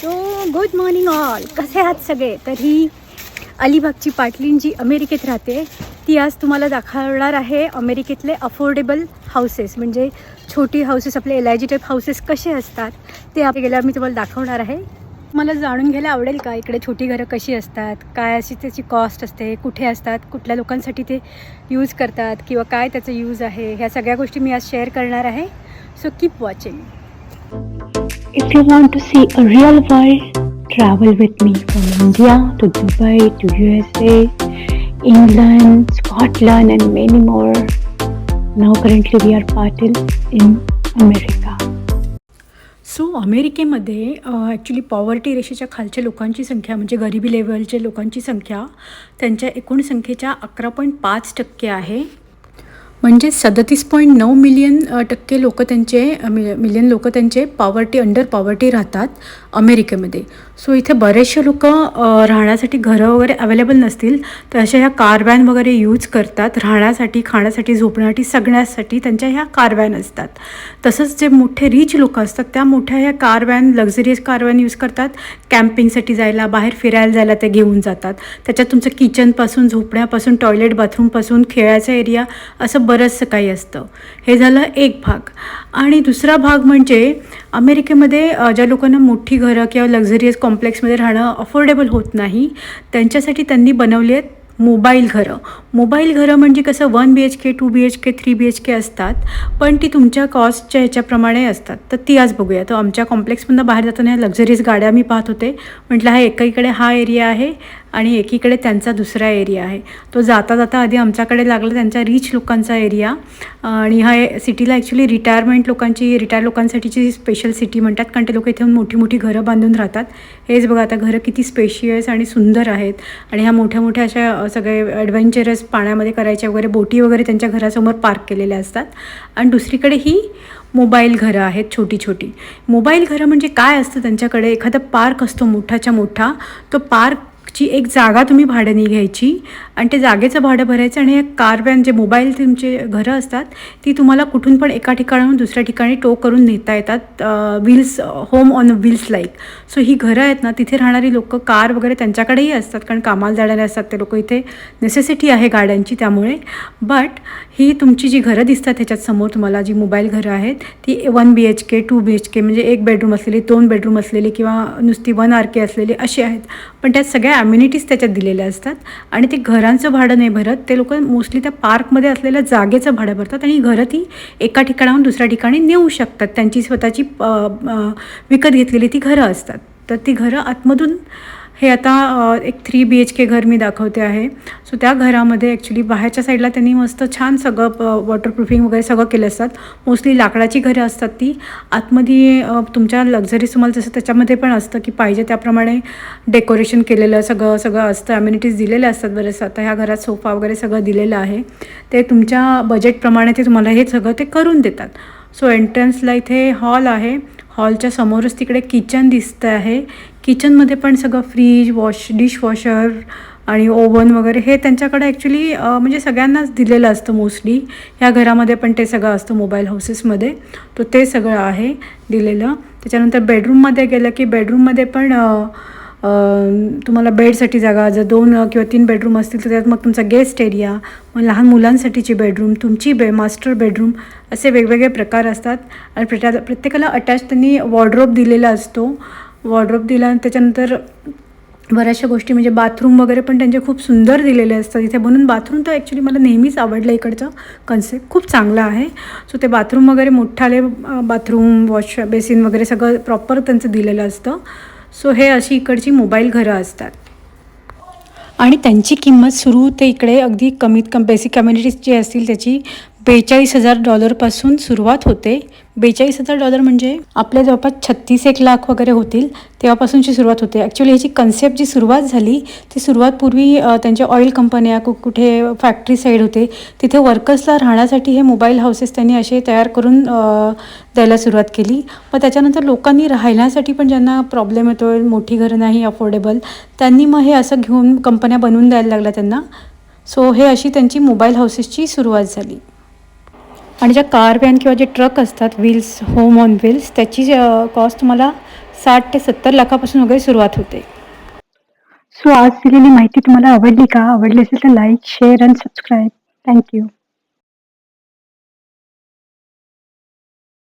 So good morning all कसे आहात सगळे? तर ही अलिबागची पाटलीन जी अमेरिकेत राहते ती आज तुम्हाला दाखवणार आहे अमेरिकेतले अफोर्डेबल हाऊसेस म्हणजे छोटी हाऊसेस आपले L I G type houses कसे असतात ते आपले गेल्यावर मी तुम्हाला दाखवणार आहे. मला जाणून घ्यायला आवडेल का इकडे छोटी घरं कशी असतात काय अशी त्याची कॉस्ट असते कुठे असतात कुठल्या लोकांसाठी ते यूज करतात किंवा काय त्याचं यूज आहे ह्या सगळ्या गोष्टी मी आज शेअर करणार आहे. So keep watching If you want to see a real world, travel with me from India to Dubai to USA, England, Scotland, and many more. Now, currently, we are parted in America. So so, अमेरिकेमध्ये actually poverty रेषेच्या खालच्या लोकांची संख्या म्हणजे गरिबी लेवलच्या लोकांची संख्या त्यांच्या एकूण संख्येच्या अकरा पॉईंट पाच टक्के आहे म्हणजे सदतीस पॉईंट नऊ मिलियन टक्के लोक त्यांचे मिल मिलियन लोक त्यांचे पॉवर्टी अंडर पॉवर्टी राहतात अमेरिकेमध्ये. सो इथे बरेचसे लोक राहण्यासाठी घरं वगैरे अवेलेबल नसतील तर अशा ह्या कारवॅन वगैरे यूज करतात राहण्यासाठी खाण्यासाठी झोपण्यासाठी सगळ्यासाठी त्यांच्या ह्या कारवॅन असतात. तसंच जे मोठे रिच लोक असतात त्या मोठ्या ह्या कारवॅन लक्झरियस कारवॅन यूज करतात. कॅम्पिंगसाठी जायला बाहेर फिरायला जायला ते घेऊन जातात. त्याच्यात तुमचं किचनपासून झोपण्यापासून टॉयलेट बाथरूमपासून खेळायचा एरिया असं बरंचसं काही असतं. हे झालं एक भाग. आणि दुसरा भाग म्हणजे अमेरिकेमध्ये ज्या लोकांना मोठी घरं किंवा लक्झरियस कॉम्प्लेक्समध्ये राहणं अफोर्डेबल होत नाही त्यांच्यासाठी त्यांनी बनवली आहेत मोबाईल घरं. मोबाईल घरं म्हणजे कसं one B H K two B H K three B H K असतात पण ती तुमच्या कॉस्टच्या ह्याच्याप्रमाणे असतात. तर ती आज बघूया. तर आमच्या कॉम्प्लेक्समधनं बाहेर जाताना लक्झरीज गाड्या मी पाहत होते. म्हटलं हा एकीकडे हा एरिया आहे आणि एकीकडे त्यांचा दुसरा एरिया आहे. तो जाता जाता आधी आमच्याकडे लागला त्यांचा रिच लोकांचा एरिया आणि हा सिटीला ॲक्च्युली रिटायरमेंट लोकांची रिटायर लोकांसाठीची स्पेशल सिटी म्हणतात. कारण ते लोक इथे मोठी मोठी घरं बांधून राहतात. हेच बघा आता घरं किती स्पेशियस आणि सुंदर आहेत. आणि ह्या मोठ्या मोठ्या अशा सगळे ॲडव्हेंचरस पाण्यामध्ये करायच्या वगैरे बोटी वगैरे त्यांच्या घरासमोर पार्क केलेल्या असतात. आणि दुसरीकडे ही मोबाईल घरं आहेत छोटी छोटी मोबाईल घरं म्हणजे काय असतं त्यांच्याकडे? एखादा पार्क असतो मोठाच्या मोठा. तो पार्क ची एक जागा तुम्ही भाड्याने घ्यायची आणि ते जागेचं भाडं भरायचं आणि कार व्हॅन जे मोबाईल तुमचे घरं असतात ती तुम्हाला कुठून पण एका ठिकाणाहून दुसऱ्या ठिकाणी टो करून नेता येतात wheels home on wheels like so ही घरं आहेत ना तिथे राहणारी लोक कार वगैरे त्यांच्याकडेही असतात कारण कामाला जाणारे असतात ते लोक इथे नेसेसिटी आहे गाड्यांची त्यामुळे. बट ही तुमची जी घरं दिसतात ह्याच्यात समोर तुम्हाला जी मोबाईल घरं आहेत ती one B H K two B H K म्हणजे एक बेडरूम असलेली दोन बेडरूम असलेली किंवा नुसती वन आर के असलेली अशी आहेत. पण त्यात सगळ्या ॲम्युनिटीज त्याच्यात दिलेल्या असतात. आणि ते घरांचं भाडं नाही भरत. ते लोक मोस्टली त्या पार्कमध्ये असलेल्या जागेचं भाडं भरतात आणि घरं ती एका ठिकाणाहून दुसऱ्या ठिकाणी नेऊ शकतात. त्यांची स्वतःची विकत घेतलेली ती घरं असतात. तर ती घरं आतमधून हे आता एक थ्री बी एच के घर मी दाखवते आहे. सो त्या घरामध्ये ॲक्च्युली बाहेरच्या साईडला त्यांनी मस्त छान सगळं वॉटरप्रूफिंग वगैरे सगळं केलं असतात. मोस्टली लाकडाची घरं असतात ती. आतमध्ये तुमच्या लक्झरीज तुम्हाला जसं त्याच्यामध्ये पण असतं की पाहिजे त्याप्रमाणे डेकोरेशन केलेलं सगळं सगळं असतं. ॲम्युनिटीज दिलेल्या असतात बरेच. आता ह्या घरात सोफा वगैरे सगळं दिलेलं आहे. ते तुमच्या बजेटप्रमाणे ते तुम्हाला हे सगळं ते करून देतात. सो एंट्रन्सला इथे हॉल आहे. हॉलच्या समोरच तिकडे किचन दिसतं आहे. किचनमध्ये पण सगळं फ्रीज वॉश डिशवॉशर आणि ओव्हन वगैरे हे त्यांच्याकडे ॲक्च्युली म्हणजे सगळ्यांनाच दिलेलं असतं मोस्टली. ह्या घरामध्ये पण ते सगळं असतं मोबाईल हाऊसेसमध्ये. तर ते सगळं आहे दिलेलं. त्याच्यानंतर बेडरूममध्ये गेलं की बेडरूममध्ये पण तुम्हाला बेडसाठी जागा जर दोन किंवा तीन बेडरूम असतील तर त्यात मग तुमचा गेस्ट एरिया मग लहान मुलांसाठीची बेडरूम तुमची बे मास्टर बेडरूम असे वेगवेगळे प्रकार असतात. आणि प्रत्या प्रत्येकाला अटॅच त्यांनी वॉर्ड्रोब दिलेला असतो. वॉर्ड्रोब दिला त्याच्यानंतर बऱ्याचशा गोष्टी म्हणजे बाथरूम वगैरे पण त्यांचे खूप सुंदर दिलेले असतात. इथे म्हणून बाथरूम तर ॲक्च्युली मला नेहमीच आवडलं इकडचं. कन्सेप्ट खूप चांगला आहे. सो ते बाथरूम वगैरे मोठाले बाथरूम वॉश बेसिन वगैरे सगळं प्रॉपर त्यांचं दिलेलं असतं. सो हे अशी इकडची मोबाईल घरं असतात. आणि त्यांची किंमत सुरू ते इकडे अगदी कमीत कमी बेसिक कम्युनिटीज जे असतील त्याची बेचाळीस हजार डॉलरपासून सुरुवात होते. बेचाळीस हजार डॉलर म्हणजे आपल्या जवळपास छत्तीस एक लाख वगैरे होतील तेव्हापासूनची सुरुवात होते. ॲक्च्युली ह्याची कन्सेप्ट जी सुरुवात झाली ती सुरुवात पूर्वी त्यांच्या ऑइल कंपन्या कु कुठे फॅक्टरी साईड होते. तिथे वर्कर्सला राहण्यासाठी हे मोबाईल हाऊसेस त्यांनी असे तयार करून द्यायला सुरुवात केली. मग त्याच्यानंतर लोकांनी राहण्यासाठी पण ज्यांना प्रॉब्लेम येतो मोठी घरं नाही अफोर्डेबल त्यांनी मग हे असं घेऊन कंपन्या बनवून द्यायला लागल्या त्यांना. सो हे अशी त्यांची मोबाईल हाऊसेसची सुरुवात झाली. आणि ज्या कार व्हॅन किंवा जे ट्रक असतात व्हील्स होम ऑन व्हील्स त्याची कॉस्ट तुम्हाला साठ ते सत्तर लाखापासून वगैरे सुरुवात होते. सो आज दिलेली माहिती तुम्हाला आवडली का? आवडली असेल तर like share and subscribe thank you